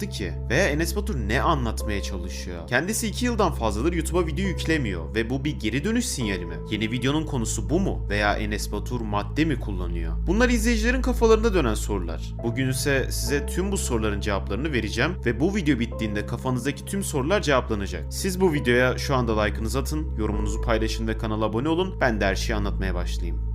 anlattı ki? Veya Enes Batur ne anlatmaya çalışıyor? Kendisi 2 yıldan fazladır YouTube'a video yüklemiyor ve bu bir geri dönüş sinyali mi? Yeni videonun konusu bu mu? Veya Enes Batur madde mi kullanıyor? Bunlar izleyicilerin kafalarında dönen sorular. Bugün ise size tüm bu soruların cevaplarını vereceğim ve bu video bittiğinde kafanızdaki tüm sorular cevaplanacak. Siz bu videoya şu anda like'ınızı atın, yorumunuzu paylaşın ve kanala abone olun. Ben de her şeyi anlatmaya başlayayım.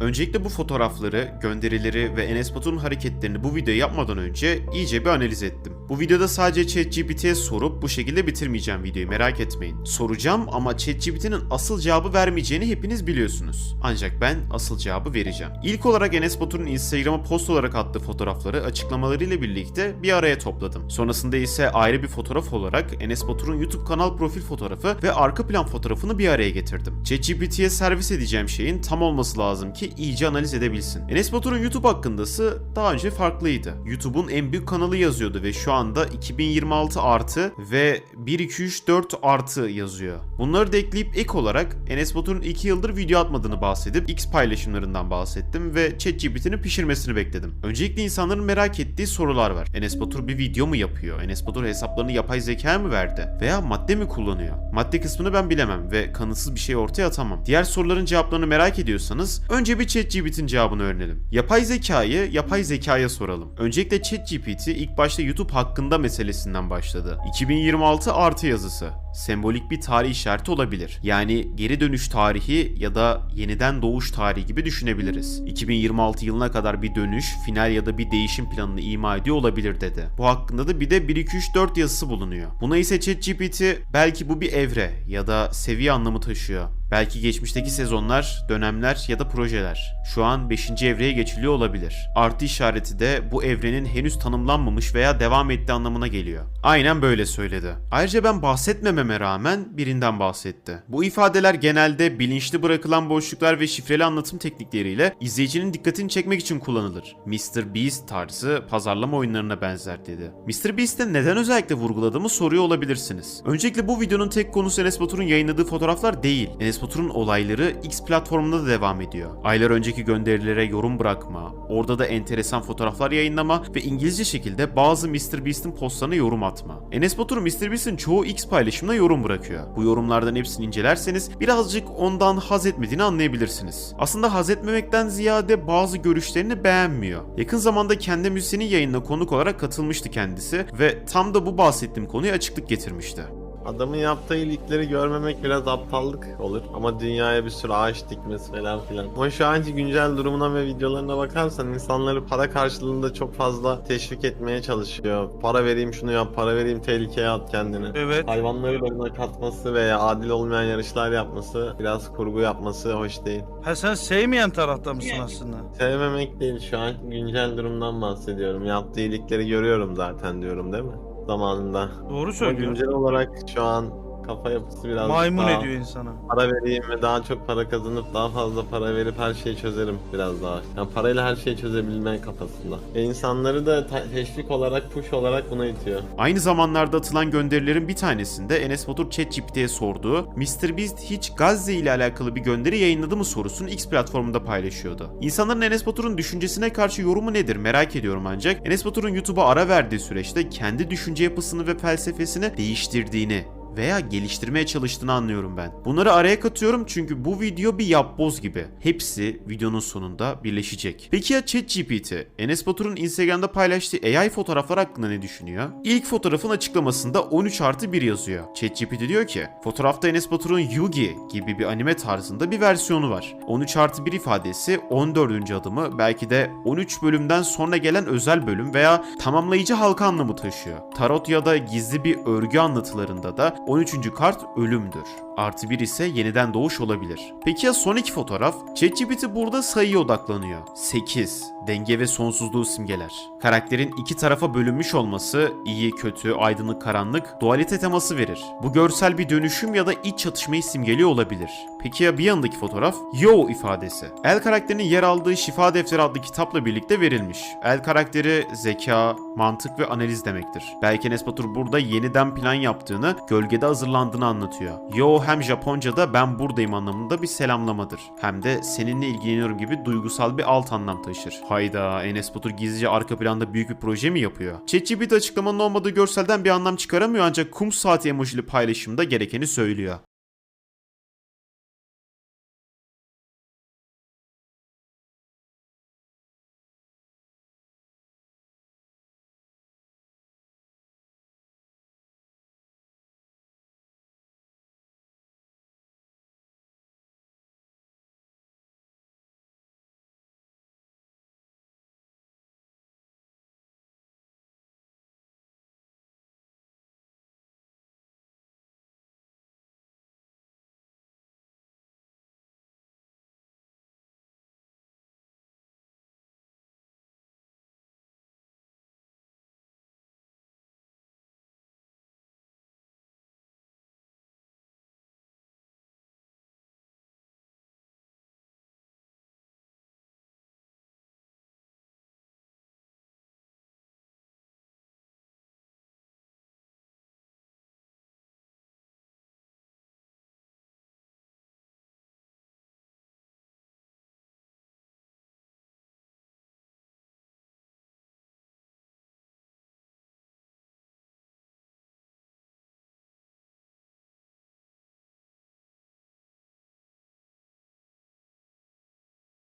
Öncelikle bu fotoğrafları, gönderileri ve Enes hareketlerini bu videoyu yapmadan önce iyice bir analiz ettim. Bu videoda sadece ChatGPT'ye sorup bu şekilde bitirmeyeceğim videoyu merak etmeyin. Soracağım ama ChatGPT'nin asıl cevabı vermeyeceğini hepiniz biliyorsunuz. Ancak ben asıl cevabı vereceğim. İlk olarak Enes Batur'un Instagram'a post olarak attığı fotoğrafları açıklamalarıyla birlikte bir araya topladım. Sonrasında ise ayrı bir fotoğraf olarak Enes Batur'un YouTube kanal profil fotoğrafı ve arka plan fotoğrafını bir araya getirdim. ChatGPT'ye servis edeceğim şeyin tam olması lazım ki iyice analiz edebilsin. Enes Batur'un YouTube hakkındası daha önce farklıydı. YouTube'un en büyük kanalı yazıyordu ve şu anda 2026 artı ve 1 2 3 4 artı yazıyor. Bunları da ekleyip ek olarak Enes Batur'un 2 yıldır video atmadığını bahsedip X paylaşımlarından bahsettim ve ChatGPT'nin pişirmesini bekledim. Öncelikle insanların merak ettiği sorular var. Enes Batur bir video mu yapıyor? Enes Batur hesaplarını yapay zeka mı verdi? Veya madde mi kullanıyor? Madde kısmını ben bilemem ve kanıtsız bir şey ortaya atamam. Diğer soruların cevaplarını merak ediyorsanız önce bir ChatGPT'nin cevabını öğrenelim. Yapay zekayı yapay zekaya soralım. Öncelikle ChatGPT ilk başta YouTube hakkında meselesinden başladı. 2026 artı yazısı sembolik bir tarih işareti olabilir. Yani geri dönüş tarihi ya da yeniden doğuş tarihi gibi düşünebiliriz. 2026 yılına kadar bir dönüş, final ya da bir değişim planını ima ediyor olabilir dedi. Bu hakkında da bir de 1 2 3 4 yazısı bulunuyor. Buna ise ChatGPT belki bu bir evre ya da seviye anlamı taşıyor. Belki geçmişteki sezonlar, dönemler ya da projeler. Şu an 5. evreye geçiliyor olabilir. Artı işareti de bu evrenin henüz tanımlanmamış veya devam ettiği anlamına geliyor. Aynen böyle söyledi. Ayrıca ben bahsetmememe rağmen birinden bahsetti. Bu ifadeler genelde bilinçli bırakılan boşluklar ve şifreli anlatım teknikleriyle izleyicinin dikkatini çekmek için kullanılır. Mr. Beast tarzı pazarlama oyunlarına benzer dedi. Mr. Beast'te neden özellikle vurguladığımı soruyor olabilirsiniz. Öncelikle bu videonun tek konusu Enes Batur'un yayınladığı fotoğraflar değil. Enes Batur'un olayları X platformunda da devam ediyor. Aylar önceki gönderilere yorum bırakma, orada da enteresan fotoğraflar yayınlama ve İngilizce şekilde bazı Mr. Beast'in postlarına yorum atma. Enes Batur Mr. Beast'in çoğu X paylaşımına yorum bırakıyor. Bu yorumlardan hepsini incelerseniz birazcık ondan haz etmediğini anlayabilirsiniz. Aslında haz etmemekten ziyade bazı görüşlerini beğenmiyor. Yakın zamanda kendi müzisyenin yayınına konuk olarak katılmıştı kendisi ve tam da bu bahsettiğim konuya açıklık getirmişti. Adamın yaptığı iyilikleri görmemek biraz aptallık olur ama dünyaya bir sürü ağaç dikmesi falan filan. Ama şu anki güncel durumuna ve videolarına bakarsan insanları para karşılığında çok fazla teşvik etmeye çalışıyor. Para vereyim şunu yap, para vereyim tehlikeye at kendini. Evet. Hayvanları da buna katması veya adil olmayan yarışlar yapması, biraz kurgu yapması hoş değil. Ha sen sevmeyen tarafta mısın aslında? Sevmemek değil şu an güncel durumdan bahsediyorum. Yaptığı iyilikleri görüyorum zaten diyorum değil mi? Zamanında. Doğru Ama söylüyor. güncel olarak şu an kafa yapısı biraz Maymun daha ediyor insana. para vereyim ve daha çok para kazanıp daha fazla para verip her şeyi çözerim biraz daha. Yani parayla her şeyi çözebilme kafasında. Ve insanları da te- teşvik olarak, push olarak buna itiyor. Aynı zamanlarda atılan gönderilerin bir tanesinde Enes Batur ChatGPT'ye sorduğu Mr. Beast hiç Gazze ile alakalı bir gönderi yayınladı mı sorusunu X platformunda paylaşıyordu. İnsanların Enes Batur'un düşüncesine karşı yorumu nedir merak ediyorum ancak Enes Batur'un YouTube'a ara verdiği süreçte kendi düşünce yapısını ve felsefesini değiştirdiğini veya geliştirmeye çalıştığını anlıyorum ben. Bunları araya katıyorum çünkü bu video bir yapboz gibi. Hepsi videonun sonunda birleşecek. Peki ya ChatGPT? Enes Batur'un Instagram'da paylaştığı AI fotoğraflar hakkında ne düşünüyor? İlk fotoğrafın açıklamasında 13 artı 1 yazıyor. ChatGPT diyor ki, fotoğrafta Enes Batur'un Yugi gibi bir anime tarzında bir versiyonu var. 13 artı 1 ifadesi 14. adımı belki de 13 bölümden sonra gelen özel bölüm veya tamamlayıcı halka anlamı taşıyor. Tarot ya da gizli bir örgü anlatılarında da 13. kart ölümdür. Artı 1 ise yeniden doğuş olabilir. Peki ya son iki fotoğraf? ChatGPT burada sayıya odaklanıyor. 8. Denge ve sonsuzluğu simgeler. Karakterin iki tarafa bölünmüş olması iyi, kötü, aydınlık, karanlık, dualite teması verir. Bu görsel bir dönüşüm ya da iç çatışmayı simgeliyor olabilir. Peki ya bir yanındaki fotoğraf? Yo ifadesi. El karakterinin yer aldığı Şifa Defteri adlı kitapla birlikte verilmiş. El karakteri zeka, mantık ve analiz demektir. Belki Enes burada yeniden plan yaptığını, gölgede hazırlandığını anlatıyor. Yo hem Japonca'da ben buradayım anlamında bir selamlamadır. Hem de seninle ilgileniyorum gibi duygusal bir alt anlam taşır. Hayda Enes Batur gizlice arka planda büyük bir proje mi yapıyor? ChatGPT açıklamanın olmadığı görselden bir anlam çıkaramıyor ancak kum saati emojili paylaşımda gerekeni söylüyor.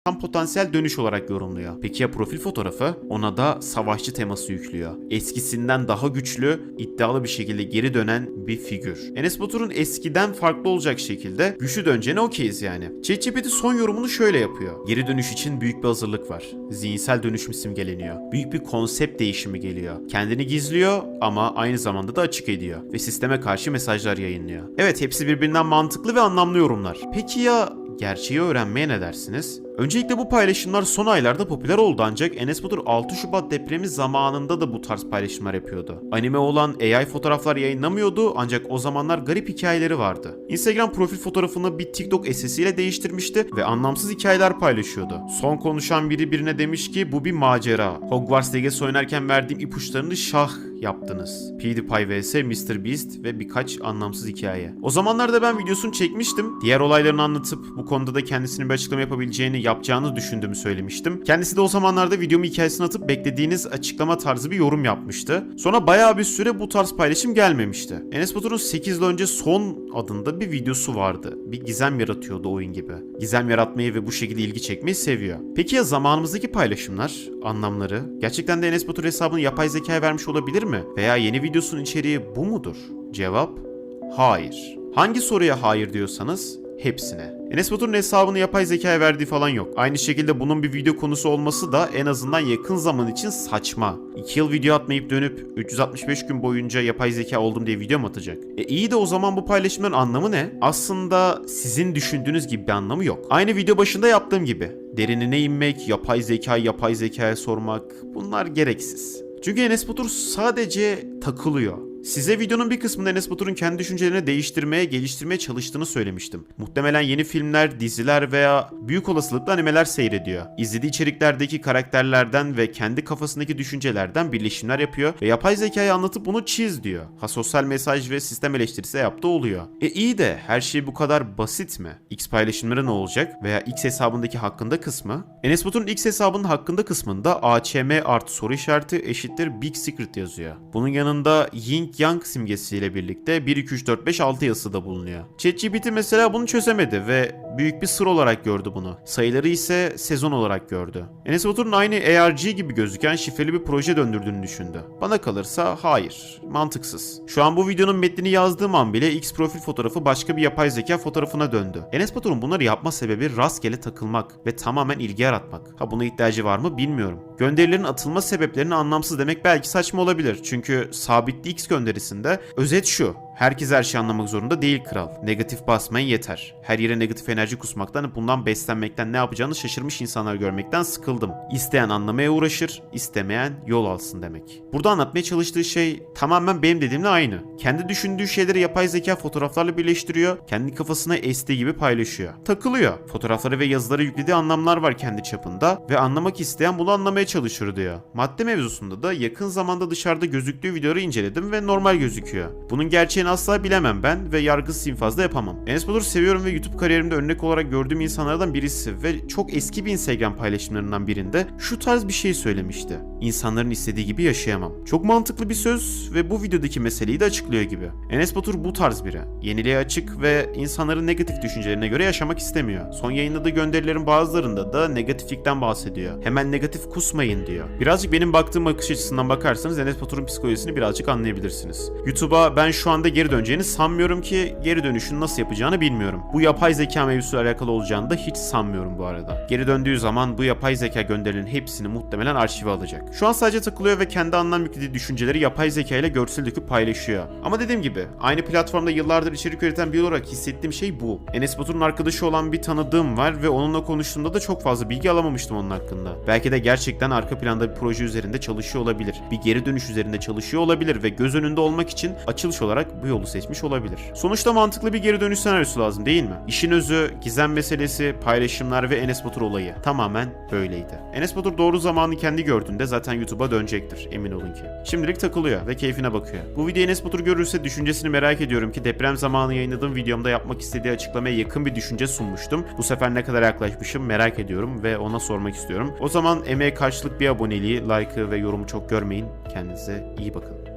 Tam potansiyel dönüş olarak yorumluyor. Peki ya profil fotoğrafı? Ona da savaşçı teması yüklüyor. Eskisinden daha güçlü, iddialı bir şekilde geri dönen bir figür. Enes Batur'un eskiden farklı olacak şekilde güçlü döneceğine okeyiz yani. ChatGPT son yorumunu şöyle yapıyor. Geri dönüş için büyük bir hazırlık var. Zihinsel dönüşüm simgeleniyor. Büyük bir konsept değişimi geliyor. Kendini gizliyor ama aynı zamanda da açık ediyor. Ve sisteme karşı mesajlar yayınlıyor. Evet hepsi birbirinden mantıklı ve anlamlı yorumlar. Peki ya gerçeği öğrenmeye ne dersiniz? Öncelikle bu paylaşımlar son aylarda popüler oldu ancak Enes Batur 6 Şubat depremi zamanında da bu tarz paylaşımlar yapıyordu. Anime olan AI fotoğraflar yayınlamıyordu ancak o zamanlar garip hikayeleri vardı. Instagram profil fotoğrafını bir TikTok ile değiştirmişti ve anlamsız hikayeler paylaşıyordu. Son konuşan biri birine demiş ki bu bir macera. Hogwarts Legacy oynarken verdiğim ipuçlarını şah yaptınız. PewDiePie vs Mr. Beast ve birkaç anlamsız hikaye. O zamanlarda ben videosunu çekmiştim. Diğer olaylarını anlatıp bu konuda da kendisinin bir açıklama yapabileceğini yapacağını düşündüğümü söylemiştim. Kendisi de o zamanlarda videomu hikayesini atıp beklediğiniz açıklama tarzı bir yorum yapmıştı. Sonra bayağı bir süre bu tarz paylaşım gelmemişti. Enes Batur'un 8 yıl önce Son adında bir videosu vardı. Bir gizem yaratıyordu oyun gibi. Gizem yaratmayı ve bu şekilde ilgi çekmeyi seviyor. Peki ya zamanımızdaki paylaşımlar, anlamları? Gerçekten de Enes Batur hesabını yapay zekaya vermiş olabilir mi? Veya yeni videosunun içeriği bu mudur? Cevap hayır. Hangi soruya hayır diyorsanız hepsine. Enes Batur'un hesabını yapay zekaya verdiği falan yok. Aynı şekilde bunun bir video konusu olması da en azından yakın zaman için saçma. 2 yıl video atmayıp dönüp 365 gün boyunca yapay zeka oldum diye video mu atacak? E iyi de o zaman bu paylaşımların anlamı ne? Aslında sizin düşündüğünüz gibi bir anlamı yok. Aynı video başında yaptığım gibi. Derinine inmek, yapay zekayı yapay zekaya sormak bunlar gereksiz. Çünkü Enes Batur sadece takılıyor. Size videonun bir kısmında Enes Batur'un kendi düşüncelerini değiştirmeye, geliştirmeye çalıştığını söylemiştim. Muhtemelen yeni filmler, diziler veya büyük olasılıkla animeler seyrediyor. İzlediği içeriklerdeki karakterlerden ve kendi kafasındaki düşüncelerden birleşimler yapıyor ve yapay zekayı anlatıp bunu çiz diyor. Ha sosyal mesaj ve sistem eleştirisi yaptığı oluyor. E iyi de her şey bu kadar basit mi? X paylaşımları ne olacak? Veya X hesabındaki hakkında kısmı? Enes Batur'un X hesabının hakkında kısmında AÇM artı soru işareti eşittir Big Secret yazıyor. Bunun yanında Yin Yang simgesiyle birlikte 1, 2, 3, 4, 5, 6 yazısı da bulunuyor. ChatGPT mesela bunu çözemedi ve büyük bir sır olarak gördü bunu. Sayıları ise sezon olarak gördü. Enes Batur'un aynı ARG gibi gözüken şifreli bir proje döndürdüğünü düşündü. Bana kalırsa hayır. Mantıksız. Şu an bu videonun metnini yazdığım an bile X profil fotoğrafı başka bir yapay zeka fotoğrafına döndü. Enes Batur'un bunları yapma sebebi rastgele takılmak ve tamamen ilgi yaratmak. Ha buna ihtiyacı var mı bilmiyorum. Gönderilerin atılma sebeplerini anlamsız demek belki saçma olabilir. Çünkü sabitli X gönderisinde özet şu. Herkes her şeyi anlamak zorunda değil kral. Negatif basmayın yeter. Her yere negatif enerji kusmaktan, bundan beslenmekten ne yapacağını şaşırmış insanlar görmekten sıkıldım. İsteyen anlamaya uğraşır, istemeyen yol alsın demek. Burada anlatmaya çalıştığı şey tamamen benim dediğimle aynı. Kendi düşündüğü şeyleri yapay zeka fotoğraflarla birleştiriyor, kendi kafasına estiği gibi paylaşıyor. Takılıyor. Fotoğrafları ve yazıları yüklediği anlamlar var kendi çapında ve anlamak isteyen bunu anlamaya çalışır diyor. Madde mevzusunda da yakın zamanda dışarıda gözüktüğü videoları inceledim ve normal gözüküyor. Bunun gerçeğini asla bilemem ben ve yargısız infazda yapamam. Enes Batur'u seviyorum ve YouTube kariyerimde örnek olarak gördüğüm insanlardan birisi ve çok eski bir Instagram paylaşımlarından birinde şu tarz bir şey söylemişti. İnsanların istediği gibi yaşayamam. Çok mantıklı bir söz ve bu videodaki meseleyi de açıklıyor gibi. Enes Batur bu tarz biri. Yeniliğe açık ve insanların negatif düşüncelerine göre yaşamak istemiyor. Son yayınladığı gönderilerin bazılarında da negatiflikten bahsediyor. Hemen negatif kusmayın diyor. Birazcık benim baktığım bakış açısından bakarsanız Enes Batur'un psikolojisini birazcık anlayabilirsiniz. YouTube'a ben şu anda geri döneceğini sanmıyorum ki geri dönüşünü nasıl yapacağını bilmiyorum. Bu yapay zeka mevzusuyla alakalı olacağını da hiç sanmıyorum bu arada. Geri döndüğü zaman bu yapay zeka gönderilerinin hepsini muhtemelen arşive alacak. Şu an sadece takılıyor ve kendi anlam yüklediği düşünceleri yapay zeka ile görsel döküp paylaşıyor. Ama dediğim gibi aynı platformda yıllardır içerik üreten biri olarak hissettiğim şey bu. Enes Batur'un arkadaşı olan bir tanıdığım var ve onunla konuştuğumda da çok fazla bilgi alamamıştım onun hakkında. Belki de gerçekten arka planda bir proje üzerinde çalışıyor olabilir. Bir geri dönüş üzerinde çalışıyor olabilir ve göz önünde olmak için açılış olarak bu yolu seçmiş olabilir. Sonuçta mantıklı bir geri dönüş senaryosu lazım değil mi? İşin özü, gizem meselesi, paylaşımlar ve Enes Batur olayı tamamen böyleydi. Enes Batur doğru zamanı kendi gördüğünde zaten YouTube'a dönecektir emin olun ki. Şimdilik takılıyor ve keyfine bakıyor. Bu videoyu Enes Batur görürse düşüncesini merak ediyorum ki deprem zamanı yayınladığım videomda yapmak istediği açıklamaya yakın bir düşünce sunmuştum. Bu sefer ne kadar yaklaşmışım merak ediyorum ve ona sormak istiyorum. O zaman emeğe karşılık bir aboneliği, like'ı ve yorumu çok görmeyin. Kendinize iyi bakın.